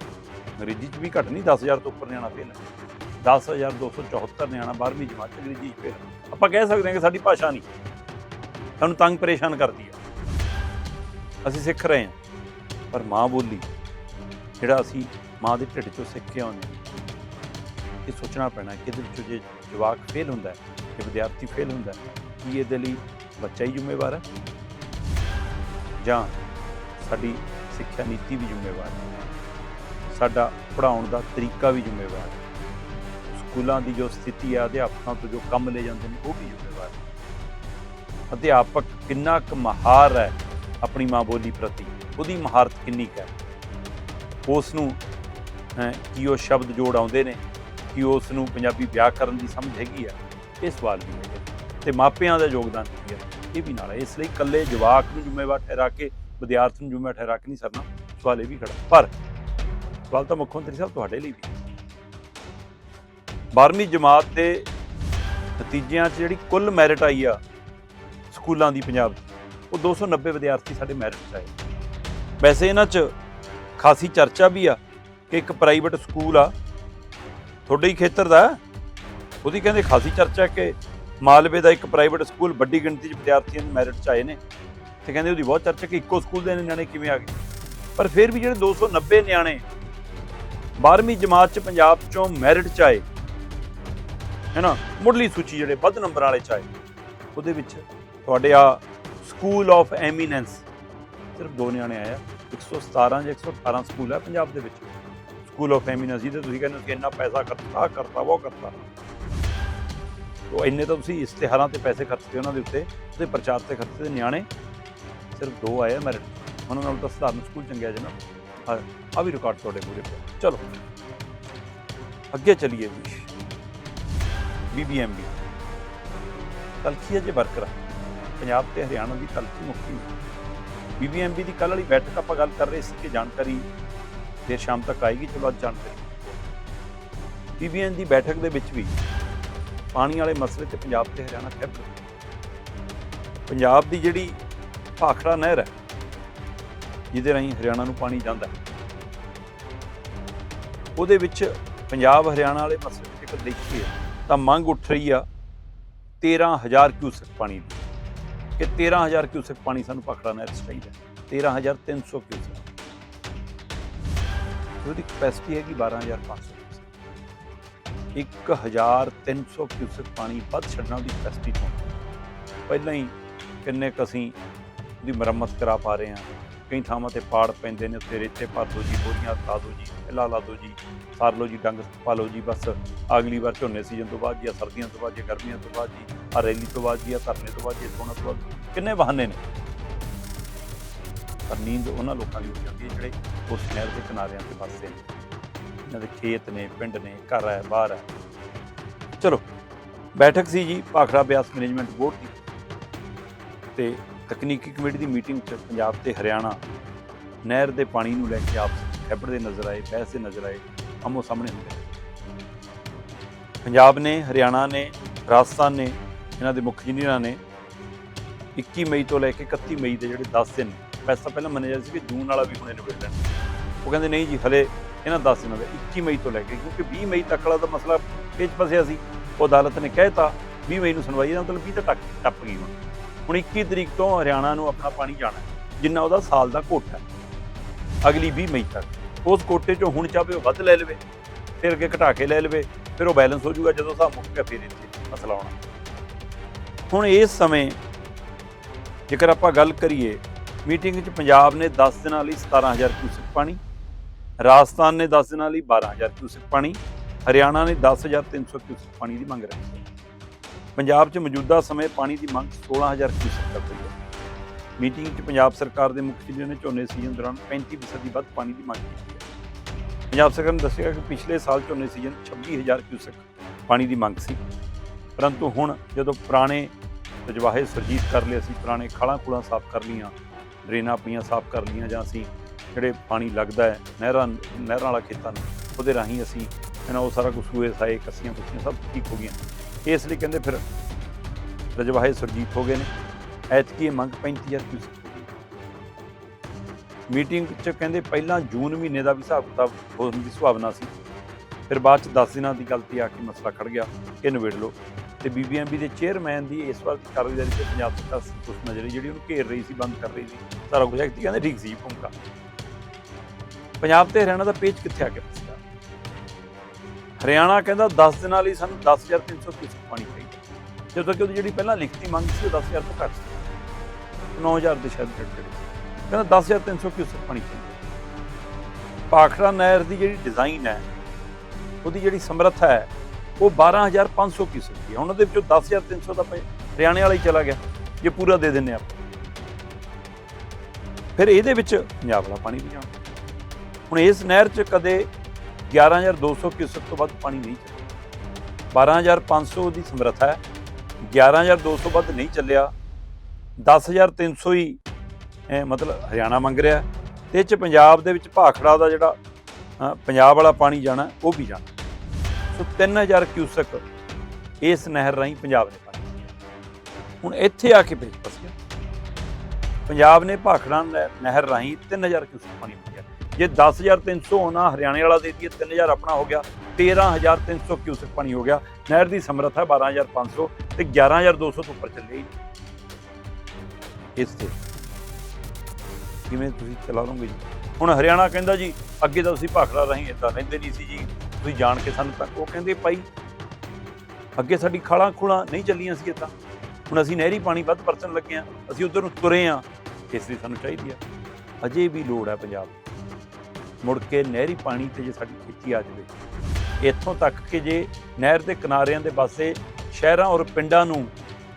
ਅੰਗਰੇਜ਼ੀ ਚ ਵੀ ਘੱਟ ਨਹੀਂ 10000 ਤੋਂ ਉੱਪਰ ਨਿਆਣਾ ਫੇਲ ਹੈ। 10274 ਨਿਆਣਾ 12ਵੀਂ ਜਮਾਤ ਚ ਅੰਗਰੇਜ਼ੀ ਚ ਫੇਲ ਆਪਾਂ ਕਹਿ ਸਕਦੇ ਹਾਂ ਕਿ ਸਾਡੀ ਭਾਸ਼ਾ ਨਹੀਂ। ਸਾਨੂੰ ਤੰਗ ਪਰੇਸ਼ਾਨ ਕਰਦੀ ਹੈ। ਅਸੀਂ ਸਿੱਖ ਰਹੇ ਹਾਂ। ਪਰ ਮਾਂ ਬੋਲੀ, ਜਿਹੜਾ ਅਸੀਂ ਮਾਂ ਦੇ ਢਿੱਡ ਚੋਂ ਸਿੱਖ ਕੇ ਆਉਂਦੇ ਇਹ ਸੋਚਣਾ ਪੈਣਾ ਕਿ ਇਹਦੇ ਵਿੱਚੋਂ ਜੇ ਜਵਾਕ ਫੇਲ ਹੁੰਦਾ ਹੈ, ਜੇ ਵਿਦਿਆਰਥੀ ਫੇਲ ਹੁੰਦਾ ਹੈ, ਕੀ ਇਹਦੇ ਲਈ ਬੱਚਾ ਹੀ ਜ਼ਿੰਮੇਵਾਰ ਹੈ? ਜਾਂ ਸਾਡੀ ਸਿੱਖਿਆ ਨੀਤੀ ਵੀ ਜ਼ਿੰਮੇਵਾਰ ਹੈ? ਸਾਡਾ ਪੜ੍ਹਾਉਣ ਦਾ ਤਰੀਕਾ ਵੀ ਜ਼ਿੰਮੇਵਾਰ ਹੈ? ਸਕੂਲਾਂ ਦੀ ਜੋ ਸਥਿਤੀ ਹੈ, ਅਧਿਆਪਕਾਂ ਤੋਂ ਜੋ ਕੰਮ ਲੈ ਜਾਂਦੇ ਨੇ, ਉਹ ਵੀ ਜ਼ਿੰਮੇਵਾਰ ਹੈ? ਅਧਿਆਪਕ ਕਿੰਨਾ ਕੁ ਮਹਾਰ ਹੈ ਆਪਣੀ ਮਾਂ ਬੋਲੀ ਪ੍ਰਤੀ? ਉਹਦੀ ਮਹਾਰਤ ਕਿੰਨੀ ਕੁ ਹੈ? ਉਸ ਨੂੰ ਕੀ ਉਹ ਸ਼ਬਦ ਜੋੜ ਆਉਂਦੇ ਨੇ? ਕੀ ਉਸ ਨੂੰ ਪੰਜਾਬੀ ਵਿਆਕਰਨ ਦੀ ਸਮਝ ਹੈਗੀ ਆ? ਇਹ ਸਵਾਲ ਵੀ ਹੈਗੇ। ਤੇ ਮਾਪਿਆਂ ਦਾ ਯੋਗਦਾਨ ਕੀ ਹੈ। ਇਹ ਵੀ ਨਾਲ ਹੈ। ਇਸ ਲਈ ਇਕੱਲੇ ਜਵਾਕ ਨੂੰ ਜ਼ਿੰਮੇਵਾਰ ਠਹਿਰਾ ਕੇ, ਵਿਦਿਆਰਥੀ ਨੂੰ ਜ਼ਿੰਮੇਵਾਰ ਠਹਿਰਾ ਕੇ ਨਹੀਂ ਸਰਨਾ ਸਵਾਲ ਇਹ ਵੀ ਖੜਾ। ਪਰ ਸਵਾਲ ਤਾਂ ਮੁੱਖ ਮੰਤਰੀ ਸਾਹਿਬ ਤੁਹਾਡੇ ਲਈ ਵੀ 12ਵੀਂ ਜਮਾਤ ਦੇ ਨਤੀਜਿਆਂ 'ਚ ਜਿਹੜੀ ਕੁੱਲ ਮੈਰਿਟ ਆਈ ਆ ਸਕੂਲਾਂ ਦੀ ਪੰਜਾਬ 'ਚ ਉਹ 290 ਵਿਦਿਆਰਥੀ ਸਾਡੇ ਮੈਰਿਟ 'ਚ ਆਏ। ਵੈਸੇ ਇਹਨਾਂ 'ਚ ਖਾਸੀ ਚਰਚਾ ਵੀ ਆ ਕਿ ਇੱਕ ਪ੍ਰਾਈਵੇਟ ਸਕੂਲ ਆ, ਤੁਹਾਡੇ ਹੀ ਖੇਤਰ ਦਾ ਉਹਦੀ ਕਹਿੰਦੇ ਖਾਸੀ ਚਰਚਾ ਕਿ ਮਾਲਵੇ ਦਾ ਇੱਕ ਪ੍ਰਾਈਵੇਟ ਸਕੂਲ ਵੱਡੀ ਗਿਣਤੀ 'ਚ ਵਿਦਿਆਰਥੀਆਂ ਨੂੰ ਮੈਰਿਟ 'ਚ ਆਏ ਨੇ ਤੇ ਕਹਿੰਦੇ ਉਹਦੀ ਬਹੁਤ ਚਰਚਾ ਕਿ ਇੱਕੋ ਸਕੂਲ ਦੇ ਨਿਆਣੇ ਕਿਵੇਂ ਆ ਗਏ। ਪਰ ਫਿਰ ਵੀ ਜਿਹੜੇ 290 ਨਿਆਣੇ 12ਵੀਂ ਜਮਾਤ 'ਚ ਪੰਜਾਬ 'ਚੋਂ ਮੈਰਿਟ 'ਚ ਆਏ ਹੈ ਨਾ ਮੁੱਢਲੀ ਸੂਚੀ ਜਿਹੜੇ ਵੱਧ ਨੰਬਰ ਵਾਲੇ 'ਚ ਆਏ, ਉਹਦੇ ਵਿੱਚ ਤੁਹਾਡੇ ਆ ਸਕੂਲ ਆਫ ਐਮੀਨੈਂਸ ਸਿਰਫ ਦੋ ਨਿਆਣੇ ਆਏ ਆ। 117 ਜਾਂ 118 ਸਕੂਲ ਹੈ ਪੰਜਾਬ ਦੇ ਵਿੱਚ। ਸਕੂਲ ਆਫ ਐਮੀਨੈਂਸ ਜਿਹਦੇ ਤੁਸੀਂ ਕਹਿੰਦੇ ਕਿ ਇੰਨਾ ਪੈਸਾ ਖਰਚਾ ਕਰਤਾ ਉਹ ਕਰਤਾ। ਉਹ ਇੰਨੇ ਤਾਂ ਤੁਸੀਂ ਇਸ਼ਤਿਹਾਰਾਂ ਤੇ ਪੈਸੇ ਖਰਚਦੇ ਉਹਨਾਂ ਦੇ ਉੱਤੇ ਉਹਦੇ ਪ੍ਰਚਾਰ ਤੇ ਖਰਚਦੇ ਤੇ ਨਿਆਣੇ। ਸਿਰਫ ਦੋ ਆਏ ਮੈਰਿਟ ਉਹਨਾਂ ਨਾਲ ਤਾਂ ਸਧਾਰਨ ਸਕੂਲ ਚੰਗਿਆ ਜਨਾ ਆ ਵੀ ਰਿਕਾਰਡ ਤੁਹਾਡੇ ਪੂਰੇ ਪਏ ਚਲੋ। ਅੱਗੇ ਚਲੀਏ ਜੀ। ਬੀਬੀਐਮਬੀ ਤਲਖੀ ਹੈ ਜੇ ਬਰਕਰਾਰ। ਪੰਜਾਬ ਤੇ ਹਰਿਆਣਾ ਦੀ ਤਲਖੀ ਮੁਕਤੀ ਬੀਬੀਐਮਬੀ ਦੀ ਕੱਲ੍ਹ ਵਾਲੀ ਬੈਠਕ ਆਪਾਂ ਗੱਲ ਕਰ ਰਹੇ ਸੀ ਕਿ ਜਾਣਕਾਰੀ ਦੇਰ ਸ਼ਾਮ ਤੱਕ ਆਏਗੀ, ਚਲੋ ਅੱਜ ਜਾਣਕਾਰੀ ਬੀਬੀਐਮ ਦੀ ਬੈਠਕ ਦੇ ਵਿੱਚ ਵੀ ਪਾਣੀ ਵਾਲੇ ਮਸਲੇ ਤੇ ਪੰਜਾਬ ਤੇ ਹਰਿਆਣਾ ਖੈਰ ਪੰਜਾਬ ਦੀ ਜਿਹੜੀ ਭਾਖੜਾ ਨਹਿਰ ਹੈ, ਜਿਹਦੇ ਰਾਹੀਂ ਹਰਿਆਣਾ ਨੂੰ ਪਾਣੀ ਜਾਂਦਾ ਹੈ, ਉਹਦੇ ਵਿੱਚ ਪੰਜਾਬ ਹਰਿਆਣਾ ਵਾਲੇ ਮਸਲੇ ਤੇ ਦੇਖੀਏ ਤਾਂ ਮੰਗ ਉੱਠ ਰਹੀ ਆ 13000 ਕਿਊਸਕ ਪਾਣੀ ਦੀ। ਕਿ 13000 ਕਿਊਸਕ ਪਾਣੀ ਸਾਨੂੰ ਭਾਖੜਾ ਨਹਿਰ 'ਚ ਚਾਹੀਦਾ ਹੈ। 13300 ਕਿਊਸਕ। ਉਹਦੀ ਕਪੈਸਿਟੀ ਹੈਗੀ 12500 1300 ਕਿਊਸਕ। ਪਾਣੀ ਵੱਧ ਛੱਡਣਾ ਦੀ ਕਪੈਸਿਟੀ ਤੋਂ। ਪਹਿਲਾਂ ਹੀ ਕਿੰਨੇ ਕੁ ਅਸੀਂ ਦੀ ਮੁਰੰਮਤ ਕਰਾ ਪਾ ਰਹੇ ਹਾਂ। ਕਈ ਥਾਵਾਂ ਤੇ ਪਾੜ ਪੈਂਦੇ ਨੇ ਉੱਥੇ ਰੇਤੇ ਭਰ ਦਿਓ ਜੀ, ਬੋਰੀਆਂ ਲਾ ਦਿਓ ਜੀ ਪਹਿਲਾ ਲਾ ਦਿਓ ਜੀ, ਸਾਰ ਲਓ ਜੀ, ਡੰਗ ਪਾ ਲਓ ਜੀ, ਬਸ ਅਗਲੀ ਵਾਰ ਝੋਨੇ ਸੀਜ਼ਨ ਤੋਂ ਬਾਅਦ ਜਾਂ ਸਰਦੀਆਂ ਤੋਂ ਬਾਅਦ ਜਾਂ, ਗਰਮੀਆਂ ਤੋਂ ਬਾਅਦ ਜੀ ਆ ਰੈਲੀ ਤੋਂ ਬਾਅਦ ਜੀ ਆ ਧਰਨੇ ਤੋਂ ਬਾਅਦ ਜੀ ਸੋਣਾ ਤੋਂ ਬਾਅਦ ਕਿੰਨੇ ਬਹਾਨੇ ਨੇ। ਪਰ ਨੀਂਦ ਉਹਨਾਂ ਲੋਕਾਂ ਦੀ ਹੋ ਜਾਂਦੀ ਹੈ ਜਿਹੜੇ ਉਸ ਨਹਿਰ ਦੇ ਕਿਨਾਰਿਆਂ ਤੇ ਵੱਸਦੇ ਨੇ। ਇਹਨਾਂ ਦੇ ਖੇਤ ਨੇ, ਪਿੰਡ ਨੇ, ਘਰ ਹੈ, ਬਾਹਰ ਹੈ। ਚਲੋ, ਬੈਠਕ ਸੀ ਜੀ, ਭਾਖੜਾ ਬਿਆਸ ਮੈਨੇਜਮੈਂਟ ਬੋਰਡ ਦੀ। ਤੇ ਤਕਨੀਕੀ ਕਮੇਟੀ ਦੀ ਮੀਟਿੰਗ 'ਚ ਪੰਜਾਬ ਤੇ ਹਰਿਆਣਾ ਨਹਿਰ ਦੇ ਪਾਣੀ ਨੂੰ ਲੈ ਕੇ ਆਪਸ ਖੈਬੜਦੇ ਨਜ਼ਰ ਆਏ, ਬਹਿਸ ਨਜ਼ਰ ਆਏ ਆਮੋ ਸਾਹਮਣੇ ਹੁੰਦੇ ਪੰਜਾਬ ਨੇ, ਹਰਿਆਣਾ ਨੇ, ਰਾਜਸਥਾਨ ਨੇ, ਇਹਨਾਂ ਦੇ ਮੁੱਖ ਇੰਜੀਨੀਅਰਾਂ ਨੇ 21 ਮਈ ਤੋਂ ਲੈ ਕੇ 31 ਮਈ ਦੇ ਜਿਹੜੇ 10 ਦਿਨ ਵੈਸੇ ਪਹਿਲਾਂ ਮੰਨਿਆ ਜਾਂਦਾ ਸੀ ਕਿ ਜੂਨ ਵਾਲਾ ਵੀ ਹੁਣੇ ਨਿਬੜ ਲੈਣਾ। ਉਹ ਕਹਿੰਦੇ, ਨਹੀਂ ਜੀ, ਹਲੇ ਇਹਨਾਂ 10 ਦਿਨਾਂ ਦਾ 21 ਮਈ ਤੋਂ ਲੈ ਕੇ, ਕਿਉਂਕਿ 20 ਮਈ ਤੱਕ ਵਾਲਾ ਤਾਂ ਮਸਲਾ ਪੇਚ ਫਸਿਆ ਸੀ। ਉਹ ਅਦਾਲਤ ਨੇ ਕਹਿਤਾ 20 ਮਈ ਨੂੰ ਸੁਣਵਾਈ, ਇਹਦਾ ਮਤਲਬ 20 ਤਾਂ ਟੱਪ ਟੱਪ ਗਈ ਹੁਣ। ਹੁਣ 21 ਤਰੀਕ ਤੋਂ ਹਰਿਆਣਾ ਨੂੰ ਆਪਣਾ ਪਾਣੀ ਜਾਣਾ ਜਿੰਨਾ ਉਹਦਾ ਸਾਲ ਦਾ ਕੋਟਾ ਅਗਲੀ 20 ਮਈ ਤੱਕ। ਉਸ ਕੋਟੇ ਚੋਂ ਹੁਣ ਚਾਹੇ ਉਹ ਵੱਧ ਲੈ ਲਵੇ, ਫਿਰ ਅੱਗੇ ਘਟਾ ਕੇ ਲੈ ਲਵੇ, ਫਿਰ ਉਹ ਬੈਲੈਂਸ ਹੋ ਜਾਊਗਾ ਜਦੋਂ ਹਿਸਾਬ ਮੁੱਕ ਗਿਆ, ਫਿਰ ਇੱਥੇ ਮਸਲਾ ਆਉਣਾ। ਹੁਣ ਇਸ ਸਮੇਂ ਜੇਕਰ ਆਪਾਂ ਗੱਲ ਕਰੀਏ, ਮੀਟਿੰਗ 'ਚ ਪੰਜਾਬ ਨੇ 10 ਦਿਨਾਂ ਲਈ 17000 ਕਿਊਸਕ ਪਾਣੀ, ਰਾਜਸਥਾਨ ਨੇ 10 ਦਿਨਾਂ ਲਈ 12000 ਕਿਊਸਕ ਪਾਣੀ, ਹਰਿਆਣਾ ਨੇ 10300 ਕਿਊਸਕ ਪਾਣੀ ਦੀ ਮੰਗ ਰੱਖੀ ਹੈ। ਪੰਜਾਬ 'ਚ ਮੌਜੂਦਾ ਸਮੇਂ ਪਾਣੀ ਦੀ ਮੰਗ 16000 ਕਿਊਸੈਕ ਤੱਕ ਹੋਈ ਹੈ। ਮੀਟਿੰਗ 'ਚ ਪੰਜਾਬ ਸਰਕਾਰ ਦੇ ਮੁੱਖ ਮੰਤਰੀ ਨੇ ਝੋਨੇ ਸੀਜ਼ਨ ਦੌਰਾਨ 35% ਦੀ ਵੱਧ ਪਾਣੀ ਦੀ ਮੰਗ ਕੀਤੀ ਹੈ। ਪੰਜਾਬ ਸਰਕਾਰ ਨੇ ਦੱਸਿਆ ਕਿ ਪਿਛਲੇ ਸਾਲ ਝੋਨੇ ਸੀਜ਼ਨ 26000 ਕਿਊਸੈਕ ਪਾਣੀ ਦੀ ਮੰਗ ਸੀ। ਪਰੰਤੂ ਹੁਣ ਜਦੋਂ ਪੁਰਾਣੇ ਰਜਵਾਹੇ ਸਰਜੀਤ ਕਰ ਲਏ, ਅਸੀਂ ਪੁਰਾਣੇ ਖਾਲਾਂ ਖੂਲਾਂ ਸਾਫ਼ ਕਰ ਲੀਆਂ ਡਰੇਨਾਂ ਆਪਣੀਆਂ ਸਾਫ਼ ਕਰ ਲੀਆਂ ਜਾਂ ਅਸੀਂ ਜਿਹੜੇ ਪਾਣੀ ਲੱਗਦਾ ਹੈ, ਨਹਿਰਾਂ ਨਹਿਰਾਂ ਵਾਲਾ ਖੇਤਾਂ ਨੂੰ, ਉਹਦੇ ਰਾਹੀਂ ਅਸੀਂ ਇਹਨਾਂ ਉਹ ਸਾਰਾ ਕੁਝ ਸੂਏ ਸਾਏ, ਕੱਸੀਆਂ ਕੁੱਸੀਆਂ ਸਭ ਠੀਕ ਹੋ ਗਈਆਂ। ਇਸ ਲਈ ਕਹਿੰਦੇ ਫਿਰ ਰਜਵਾਹੇ ਸੁਰਜੀਤ ਹੋ ਗਏ ਨੇ। ਐਤਕੀ ਇਹ ਮੰਗ 35000 ਕਿਊਸੈਕ ਹੋ ਮੀਟਿੰਗ 'ਚ ਕਹਿੰਦੇ ਪਹਿਲਾਂ ਜੂਨ ਮਹੀਨੇ ਦਾ ਵੀ ਹਿਸਾਬ ਕਿਤਾਬ ਹੋਣ ਦੀ ਸੰਭਾਵਨਾ ਸੀ। ਫਿਰ ਬਾਅਦ 'ਚ 10 ਦਿਨਾਂ ਦੀ ਗਲਤੀ ਆ ਕੇ ਮਸਲਾ ਖੜ ਗਿਆ। ਇਹ ਨਿਬੇੜ ਲਓ। ਤੇ ਬੀਬੀਐਮਬੀ ਦੇ ਚੇਅਰਮੈਨ ਦੀ ਇਸ ਵਾਰ ਦੀ ਕਾਰਗੁਜ਼ਾਰੀ ਤੇ ਪੰਜਾਬ ਸਰਕਾਰ ਸੰਤੁਸ਼ਟ ਨਜ਼ਰ ਜਿਹੜੀ ਉਹਨੂੰ ਘੇਰ ਰਹੀ ਸੀ, ਬੰਦ ਕਰ ਰਹੀ ਸੀ। ਸਾਰਾ ਕੁਝ ਐਕਟੀ ਕਹਿੰਦੇ ਠੀਕ ਸੀ ਭੂਮਿਕਾ। ਪੰਜਾਬ ਤੇ ਹਰਿਆਣਾ ਦਾ ਪੇਚ ਕਿੱਥੇ ਆ ਗਿਆ? ਹਰਿਆਣਾ ਕਹਿੰਦਾ 10 ਦਿਨਾਂ ਲਈ ਸਾਨੂੰ 10300 ਕਿਊਸੈਕ ਪਾਣੀ ਚਾਹੀਦਾ ਜਦੋਂ ਕਿ ਉਹਦੀ ਜਿਹੜੀ ਪਹਿਲਾਂ ਲਿਖਤੀ ਮੰਗ ਸੀ ਉਹ 10000 ਤੋਂ ਘੱਟ ਸੀ। 9000 ਦੇ ਸ਼ਾਇਦ ਘੱਟ ਕਰੀ ਕਹਿੰਦਾ 10300 ਕਿਊਸੈਕ ਪਾਣੀ ਚਾਹੀਦਾ ਪਾਖੜਾ ਨਹਿਰ ਦੀ ਜਿਹੜੀ ਡਿਜ਼ਾਈਨ ਹੈ, ਉਹਦੀ ਜਿਹੜੀ ਸਮਰੱਥਾ ਹੈ, ਉਹ 12500 ਕਿਊਸੈਕ ਦੀ ਹੈ। ਹੁਣ ਉਹਦੇ ਵਿੱਚੋਂ 10300 ਦਾ ਪਏ ਹਰਿਆਣੇ ਵਾਲਾ ਹੀ ਚਲਾ ਗਿਆ। ਜੇ ਪੂਰਾ ਦੇ ਦਿੰਨੇ ਆਪਾਂ। ਫਿਰ ਇਹਦੇ ਵਿੱਚ ਪੰਜਾਬ ਵਾਲਾ ਪਾਣੀ ਵੀ ਜਾਣਾ। ਹੁਣ ਇਸ ਨਹਿਰ 'ਚ ਕਦੇ 11200 ਕਿਊਸਕ ਤੋਂ ਵੱਧ ਪਾਣੀ ਨਹੀਂ ਚੱਲਿਆ। 12500 ਦੀ ਸਮਰੱਥਾ ਹੈ। 11200 ਵੱਧ ਨਹੀਂ ਚੱਲਿਆ। 10300 ਹੀ ਮਤਲਬ ਹਰਿਆਣਾ ਮੰਗ ਰਿਹਾ ਤੇ 'ਚ ਪੰਜਾਬ ਦੇ ਵਿੱਚ ਭਾਖੜਾ ਦਾ ਜਿਹੜਾ ਪੰਜਾਬ ਵਾਲਾ ਪਾਣੀ ਜਾਣਾ, ਉਹ ਵੀ ਜਾਣਾ। ਸੋ 3000 ਕਿਊਸਕ ਇਸ ਨਹਿਰ ਰਾਹੀਂ ਪੰਜਾਬ ਨੇ ਪਾਣੀ ਹੁਣ ਇੱਥੇ ਆ ਕੇ ਪੇਚ ਫਸ ਪੰਜਾਬ ਨੇ ਭਾਖੜਾ ਨਹਿ- ਨਹਿਰ ਰਾਹੀਂ 3000 ਕਿਊਸਕ ਪਾਣੀ ਮੰਗਿਆ ਜੇ 10300 ਹੋਣਾ ਹਰਿਆਣੇ ਵਾਲਾ ਦੇ ਦਈਏ 3000 ਆਪਣਾ ਹੋ ਗਿਆ 13300 ਕਿਊਸੈਕ ਪਾਣੀ ਹੋ ਗਿਆ, ਨਹਿਰ ਦੀ ਸਮਰੱਥਾ 12500 ਤੇ 11200 ਤੋਂ ਉੱਪਰ ਚੱਲੇ ਹੀ ਇਸ ਤੇ। ਕਿਵੇਂ ਤੁਸੀਂ ਚਲਾ ਲਓਗੇ ਜੀ? ਹੁਣ ਹਰਿਆਣਾ ਕਹਿੰਦਾ ਜੀ, ਅੱਗੇ ਤਾਂ ਤੁਸੀਂ ਭਾਖੜਾ ਰਾਹੀਂ ਇਦਾਂ ਰਹਿੰਦੇ ਨਹੀਂ ਸੀ ਜੀ। ਤੁਸੀਂ ਜਾਣ ਕੇ ਸਾਨੂੰ ਤੱਕ ਉਹ ਕਹਿੰਦੇ ਭਾਈ, ਅੱਗੇ ਸਾਡੀ ਖਾਲਾਂ ਖੁਲਾਂ ਨਹੀਂ ਚੱਲੀਆਂ ਸੀ ਇਦਾਂ ਹੁਣ ਅਸੀਂ ਨਹਿਰੀ ਪਾਣੀ ਵੱਧ ਵਰਤਣ ਲੱਗੇ ਆ ਅਸੀਂ ਉਧਰ ਨੂੰ ਤੁਰੇ ਆ ਇਸ ਲਈ ਸਾਨੂੰ ਚਾਹੀਦੀ ਆ। ਅਜੇ ਵੀ ਲੋੜ ਹੈ ਪੰਜਾਬ ਮੁੜ ਕੇ ਨਹਿਰੀ ਪਾਣੀ ਤੇ ਜੇ ਸਾਡੀ ਖੇਤੀ ਆ ਜਾਵੇ ਇੱਥੋਂ ਤੱਕ ਕਿ ਜੇ ਨਹਿਰ ਦੇ ਕਿਨਾਰਿਆਂ ਦੇ ਪਾਸੇ ਸ਼ਹਿਰਾਂ ਔਰ ਪਿੰਡਾਂ ਨੂੰ,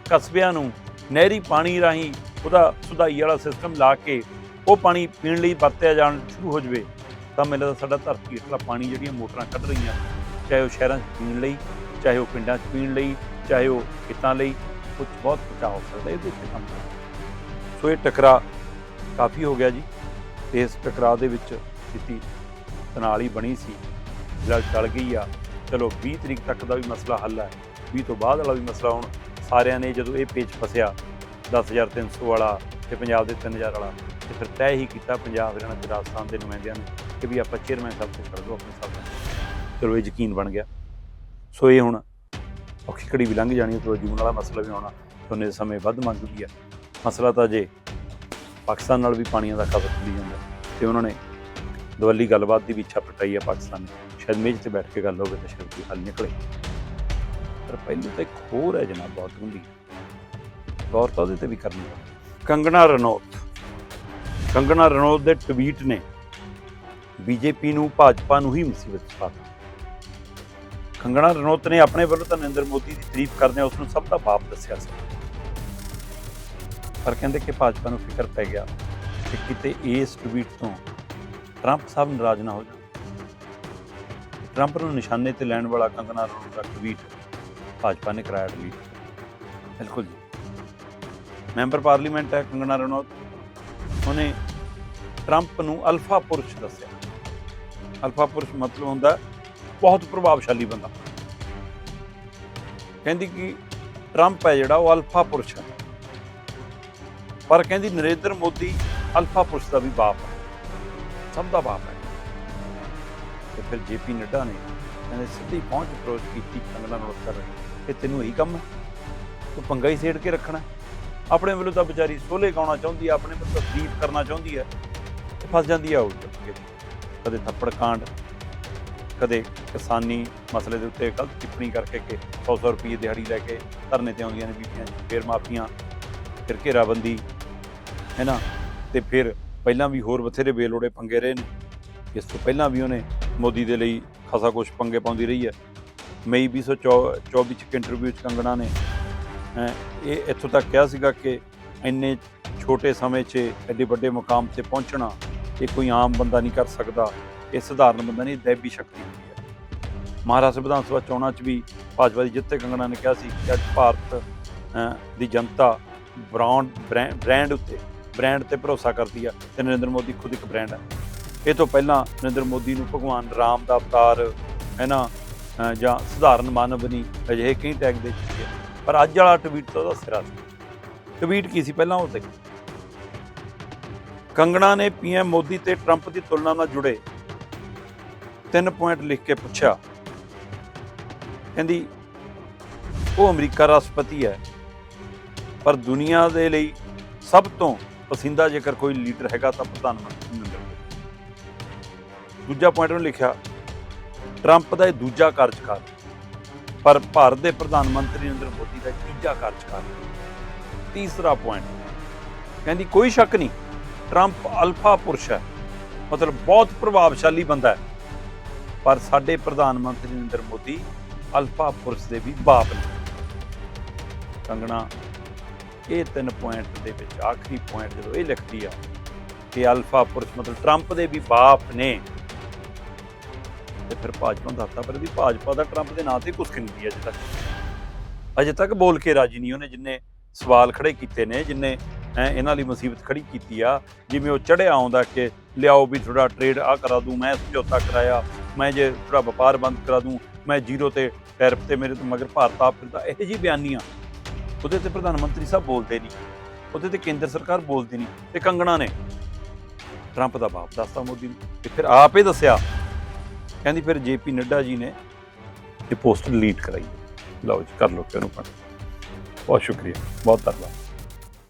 ਕਸਬਿਆਂ ਨੂੰ ਨਹਿਰੀ ਪਾਣੀ ਰਾਹੀਂ ਉਹਦਾ ਸੁਧਾਈ ਵਾਲਾ ਸਿਸਟਮ ਲਾ ਕੇ ਉਹ ਪਾਣੀ ਪੀਣ ਲਈ ਵਰਤਿਆ ਜਾਣ ਸ਼ੁਰੂ ਹੋ ਜਾਵੇ, ਤਾਂ ਮੈਨੂੰ ਲੱਗਦਾ ਸਾਡਾ ਧਰਤੀ ਹੇਠਲਾ ਪਾਣੀ ਜਿਹੜੀਆਂ ਮੋਟਰਾਂ ਕੱਢ ਰਹੀਆਂ, ਚਾਹੇ ਉਹ ਸ਼ਹਿਰਾਂ 'ਚ ਪੀਣ ਲਈ, ਚਾਹੇ ਉਹ ਪਿੰਡਾਂ 'ਚ ਪੀਣ ਲਈ, ਚਾਹੇ ਉਹ ਖੇਤਾਂ ਲਈ ਕੁਝ ਬਹੁਤ ਬਚਾਅ ਹੋ ਸਕਦਾ, ਇਹਦੇ ਉੱਤੇ ਕੰਮ ਕਰੋ। ਸੋ ਇਹ ਟਕਰਾ ਕਾਫੀ ਹੋ ਗਿਆ ਜੀ, ਤੇ ਇਸ ਟਕਰਾ ਦੇ ਵਿੱਚ ਸਥਿਤੀ ਤਨਾਲੀ ਬਣੀ ਸੀ। ਫਿਲਹਾਲ ਚਲ ਗਈ ਆ। ਚਲੋ 20 ਤਰੀਕ ਤੱਕ ਦਾ ਵੀ ਮਸਲਾ ਹੱਲ ਹੈ 20 ਤੋਂ ਬਾਅਦ ਵਾਲਾ ਵੀ ਮਸਲਾ ਹੁਣ ਸਾਰਿਆਂ ਨੇ ਜਦੋਂ ਇਹ ਪੇਚ ਫਸਿਆ 10300 ਵਾਲਾ ਤੇ ਪੰਜਾਬ ਦੇ 3000 ਵਾਲਾ, ਤੇ ਫਿਰ ਤੈਅ ਹੀ ਕੀਤਾ ਪੰਜਾਬ ਹਰਿਆਣਾ ਤੇ ਰਾਜਸਥਾਨ ਦੇ ਨੁਮਾਇੰਦਿਆਂ ਨੇ ਕਿ ਵੀ ਆਪਾਂ ਚੇਅਰਮੈਨ ਸਾਹਿਬ ਤੋਂ ਕਰ ਦਿਓ ਆਪਣੇ ਸਾਹਿਬ ਨਾਲ। ਚਲੋ ਇਹ ਯਕੀਨ ਬਣ ਗਿਆ। ਸੋ ਇਹ ਹੁਣ ਔਖੀ ਘੜੀ ਵੀ ਲੰਘ ਜਾਣੀ ਹੈ ਤੇ ਜੂਨ ਵਾਲਾ ਮਸਲਾ ਵੀ ਆਉਣਾ ਝੋਨੇ ਦੇ ਸਮੇਂ ਵੱਧ ਮੰਗ ਵੀ ਆ ਮਸਲਾ ਤਾਂ ਜੇ ਪਾਕਿਸਤਾਨ ਨਾਲ ਵੀ ਪਾਣੀਆਂ ਦਾ ਖਪਤ ਚੱਲੀ ਜਾਂਦਾ, ਤੇ ਉਹਨਾਂ ਨੇ ਦਵੱਲੀ ਗੱਲਬਾਤ ਦੀ ਵੀ ਇੱਛਾ ਪ੍ਰਗਟਾਈ ਹੈ ਪਾਕਿਸਤਾਨ ਨੇ। ਸ਼ਾਇਦ ਮੇਜ਼ ਤੇ ਬੈਠ ਕੇ ਗੱਲ ਹੋਵੇ ਤਾਂ ਸ਼ਾਇਦ ਕੋਈ ਹੱਲ ਨਿਕਲੇ। ਪਰ ਪਹਿਲਾਂ ਤਾਂ ਇੱਕ ਹੋਰ ਹੈ ਜਨਾਬ, ਬਹੁਤ ਹੁੰਦੀ ਗੌਰ ਤਾਂ ਉਹਦੇ ਤੇ ਵੀ ਕਰਨੀ ਹੈ ਕੰਗਣਾ ਰਣੌਤ। ਕੰਗਣਾ ਰਣੌਤ ਦੇ ਟਵੀਟ ਨੇ ਬੀਜੇਪੀ ਨੂੰ ਭਾਜਪਾ ਨੂੰ ਹੀ ਮੁਸੀਬਤ 'ਚ ਪਾ ਦਿੱਤਾ। ਕੰਗਣਾ ਰਣੌਤ ਨੇ ਆਪਣੇ ਵੱਲੋਂ ਤਾਂ ਨਰਿੰਦਰ ਮੋਦੀ ਦੀ ਤਾਰੀਫ ਕਰਦਿਆਂ ਉਸ ਨੂੰ ਸਭ ਦਾ ਬਾਪ ਦੱਸਿਆ ਸੀ। ਪਰ ਕਹਿੰਦੇ ਕਿ ਭਾਜਪਾ ਨੂੰ ਫਿਕਰ ਪੈ ਗਿਆ ਕਿ ਕਿਤੇ ਇਸ ਟਵੀਟ ਤੋਂ ਟਰੰਪ ਸਾਹਿਬ ਨਾਰਾਜ਼ ਨਾ ਹੋ ਜਾਣ। ਟਰੰਪ ਨੂੰ ਨਿਸ਼ਾਨੇ ਤੇ ਲੈਣ ਵਾਲਾ ਕੰਗਨਾ ਰਣੌਤ ਦਾ ਟਵੀਟ ਭਾਜਪਾ ਨੇ ਕਰਾਇਆ ਟਵੀਟ ਬਿਲਕੁਲ ਜੀ। ਮੈਂਬਰ ਪਾਰਲੀਮੈਂਟ ਹੈ ਕੰਗਨਾ ਰਣੌਤ। ਉਹਨੇ ਟਰੰਪ ਨੂੰ ਅਲਫਾ ਪੁਰਸ਼ ਦੱਸਿਆ। ਅਲਫਾ ਪੁਰਸ਼ ਮਤਲਬ ਹੁੰਦਾ ਬਹੁਤ ਪ੍ਰਭਾਵਸ਼ਾਲੀ ਬੰਦਾ। ਕਹਿੰਦੀ ਕਿ ਟਰੰਪ ਹੈ ਜਿਹੜਾ ਉਹ ਅਲਫਾ ਪੁਰਸ਼ ਹੈ। ਪਰ ਕਹਿੰਦੀ ਨਰਿੰਦਰ ਮੋਦੀ ਅਲਫਾ ਪੁਰਸ਼ ਦਾ ਵੀ ਬਾਪ ਹੈ। ਸਭ ਦਾ ਬਾਪ ਹੈ। ਤੇ ਫਿਰ ਜੇਪੀ ਨੱਡਾ ਨੇ ਕਹਿੰਦੇ, ਸਿੱਧੀ ਪਹੁੰਚ ਅਪਰੋਚ ਕੀਤੀ ਕੰਗਨਾ ਰਣੌਤ ਕਰ ਕਿ ਤੈਨੂੰ ਇਹੀ ਕੰਮ ਹੈ? ਤੂੰ ਪੰਗਾ ਹੀ ਸੇੜ ਕੇ ਰੱਖਣਾ ਆਪਣੇ ਵੱਲੋਂ ਤਾਂ ਵਿਚਾਰੀ ਸੋਲੇ ਗਾਉਣਾ ਚਾਹੁੰਦੀ ਹੈ, ਆਪਣੇ ਵੱਲੋਂ ਤਸਦੀਕ ਕਰਨਾ ਚਾਹੁੰਦੀ ਹੈ। ਫਸ ਜਾਂਦੀ ਹੈ ਉਹ ਕਦੇ ਥੱਪੜ ਕਾਂਡ, ਕਦੇ ਕਿਸਾਨੀ ਮਸਲੇ ਦੇ ਉੱਤੇ ਗਲਤ ਟਿੱਪਣੀ ਕਰਕੇ ਕਿ 100-100 ਰੁਪਏ ਦਿਹਾੜੀ ਲੈ ਕੇ ਧਰਨੇ ਤੇ ਆਉਂਦੀਆਂ ਨੇ ਬੀਬੀਆਂ ਫੇਰ ਮਾਫੀਆਂ, ਫਿਰ ਘੇਰਾਬੰਦੀ, ਹੈ ਨਾ? ਤੇ ਫਿਰ ਪਹਿਲਾਂ ਵੀ ਹੋਰ ਬਥੇਰੇ ਬੇਲੋੜੇ ਪੰਗੇ ਰਹੇ ਨੇ। ਇਸ ਤੋਂ ਪਹਿਲਾਂ ਵੀ ਉਹਨੇ ਮੋਦੀ ਦੇ ਲਈ ਖਾਸਾ ਕੁਝ ਪੰਗੇ ਪਾਉਂਦੀ ਰਹੀ ਹੈ। ਮਈ 2024 ਚ ਇੱਕ ਇੰਟਰਵਿਊ ਚ ਕੰਗਣਾ ਨੇ ਇਹ ਇੱਥੋਂ ਤੱਕ ਕਿਹਾ ਸੀਗਾ ਕਿ ਇੰਨੇ ਛੋਟੇ ਸਮੇਂ 'ਚ ਐਡੇ ਵੱਡੇ ਮੁਕਾਮ ਤੇ ਪਹੁੰਚਣਾ, ਇਹ ਕੋਈ ਆਮ ਬੰਦਾ ਨਹੀਂ ਕਰ ਸਕਦਾ। ਇਹ ਸਧਾਰਨ ਬੰਦਾ ਨਹੀਂ ਦੈਬੀ ਸ਼ਕਤੀ ਹੁੰਦੀ ਹੈ। ਮਹਾਰਾਸ਼ਟਰ ਵਿਧਾਨ ਸਭਾ ਚੋਣਾਂ 'ਚ ਵੀ ਭਾਜਪਾ ਦੀ ਜਿੱਤੇ ਕੰਗਣਾ ਨੇ ਕਿਹਾ ਸੀ ਕਿ ਅੱਜ ਭਾਰਤ ਦੀ ਜਨਤਾ ਬ੍ਰਾਂਡ ਬ੍ਰਾਂਡ ਉੱਤੇ ਬ੍ਰਾਂਡ ਤੇ ਭਰੋਸਾ ਕਰਦੀ ਆ ਤੇ ਨਰਿੰਦਰ ਮੋਦੀ ਖੁਦ ਇੱਕ ਬ੍ਰਾਂਡ ਹੈ ਇਹ ਤੋਂ ਪਹਿਲਾਂ ਨਰਿੰਦਰ ਮੋਦੀ ਨੂੰ ਭਗਵਾਨ ਰਾਮ ਦਾ ਅਵਤਾਰ, ਹੈ ਨਾ ਜਾਂ ਸਧਾਰਨ ਮਾਨਵ ਨਹੀਂ ਅਜਿਹੇ ਕਈ ਟੈਗ ਦੇ ਚੁੱਕੇ ਪਰ ਅੱਜ ਵਾਲਾ ਟਵੀਟ ਤਾਂ ਉਹਦਾ ਸਿਰਾ ਸੀ। ਟਵੀਟ ਕੀ ਸੀ? ਪਹਿਲਾਂ ਉਹ ਤੇ ਕੰਗਣਾ ਨੇ ਪੀਐਮ ਮੋਦੀ ਤੇ ਟਰੰਪ ਦੀ ਤੁਲਨਾ ਨਾਲ ਜੁੜੇ। ਤਿੰਨ ਪੁਆਇੰਟ ਲਿਖ ਕੇ ਪੁੱਛਿਆ। ਕਹਿੰਦੀ, ਉਹ ਅਮਰੀਕਾ ਰਾਸ਼ਟਰਪਤੀ ਹੈ, ਪਰ ਦੁਨੀਆ ਦੇ ਲਈ ਸਭ ਤੋਂ ਪਸੰਦੀਦਾ ਜੇਕਰ ਕੋਈ ਲੀਡਰ ਹੈਗਾ ਤਾਂ ਪ੍ਰਧਾਨ ਮੰਤਰੀ ਨਰਿੰਦਰ ਮੋਦੀ ਦੂਜਾ ਪੁਆਇੰਟ ਉਹਨੇ ਲਿਖਿਆ ਟਰੰਪ ਦਾ ਇਹ ਦੂਜਾ ਕਾਰਜਕਾਲ, ਪਰ ਭਾਰਤ ਦੇ ਪ੍ਰਧਾਨ ਮੰਤਰੀ ਨਰਿੰਦਰ ਮੋਦੀ ਦਾ ਤੀਜਾ ਕਾਰਜਕਾਲ। ਤੀਸਰਾ ਪੁਆਇੰਟ ਕਹਿੰਦੀ ਕੋਈ ਸ਼ੱਕ ਨਹੀਂ ਟਰੰਪ ਅਲਫਾ ਪੁਰਸ਼ ਹੈ, ਮਤਲਬ ਬਹੁਤ ਪ੍ਰਭਾਵਸ਼ਾਲੀ ਬੰਦਾ ਹੈ। ਪਰ ਸਾਡੇ ਪ੍ਰਧਾਨ ਮੰਤਰੀ ਨਰਿੰਦਰ ਮੋਦੀ ਅਲਫਾ ਪੁਰਸ਼ ਦੇ ਵੀ ਬਾਪ ਨੇ। ਕੰਗਣਾ ਇਹ ਤਿੰਨ ਪੁਆਇੰਟ ਦੇ ਵਿੱਚ, ਆਖਰੀ ਪੁਆਇੰਟ ਜਦੋਂ ਇਹ ਲਿਖਦੀ ਆ ਕਿ ਅਲਫਾ ਪੁਰਸ਼ ਮਤਲਬ ਟਰੰਪ ਦੇ ਵੀ ਬਾਪ ਨੇ। ਤੇ ਫਿਰ ਭਾਜਪਾ ਨੂੰ ਪਰ ਵੀ ਭਾਜਪਾ ਦਾ ਟਰੰਪ ਦੇ ਨਾਂ ਤੇ ਕੁਛ ਨਹੀਂ ਅਜੇ ਤੱਕ। ਅਜੇ ਤੱਕ ਬੋਲ ਕੇ ਰਾਜੀ ਨਹੀਂ ਉਹਨੇ, ਜਿੰਨੇ ਸਵਾਲ ਖੜੇ ਕੀਤੇ ਨੇ, ਜਿੰਨੇ ਇਹਨਾਂ ਲਈ ਮੁਸੀਬਤ ਖੜੀ ਕੀਤੀ ਆ, ਜਿਵੇਂ ਉਹ ਚੜਿਆ ਆਉਂਦਾ ਕਿ ਲਿਆਓ ਵੀ ਥੋੜਾ ਟ੍ਰੇਡ ਆ ਕਰਾ ਦੂੰ, ਮੈਂ ਸਮਝੌਤਾ ਕਰਾਇਆ, ਮੈਂ ਜੇ ਥੋੜਾ ਵਪਾਰ ਬੰਦ ਕਰਾ ਦੂੰ, ਮੈਂ ਜ਼ੀਰੋ ਤੇ ਟੈਰਿਫ ਤੇ ਮੇਰੇ ਮਗਰ ਭਾਰਤ ਆ ਫਿਰਦਾ, ਇਹੋ ਜੀ ਬਿਆਨੀਆਂ ਉਹਦੇ ਤੇ ਪ੍ਰਧਾਨ ਮੰਤਰੀ ਸਾਹਿਬ ਬੋਲਦੇ ਨਹੀਂ। ਉਹਦੇ ਤੇ ਕੇਂਦਰ ਸਰਕਾਰ ਬੋਲਦੀ ਨਹੀਂ ਤੇ ਕੰਗਣਾ ਨੇ। ਟਰੰਪ ਦਾ ਬਾਪ ਦੱਸਤਾ ਮੋਦੀ ਨੂੰ ਤੇ ਫਿਰ ਆਪ ਹੀ ਦੱਸਿਆ। ਕਹਿੰਦੀ ਫਿਰ ਜੇਪੀ ਨੱਡਾ ਜੀ ਨੇ ਇਹ ਪੋਸਟ ਡਿਲੀਟ ਕਰਾਈ। ਲਓ ਜੀ, ਕਰ ਲਓ ਕਿ ਉਹਨੂੰ ਬਹੁਤ ਸ਼ੁਕਰੀਆ। ਬਹੁਤ ਧੰਨਵਾਦ।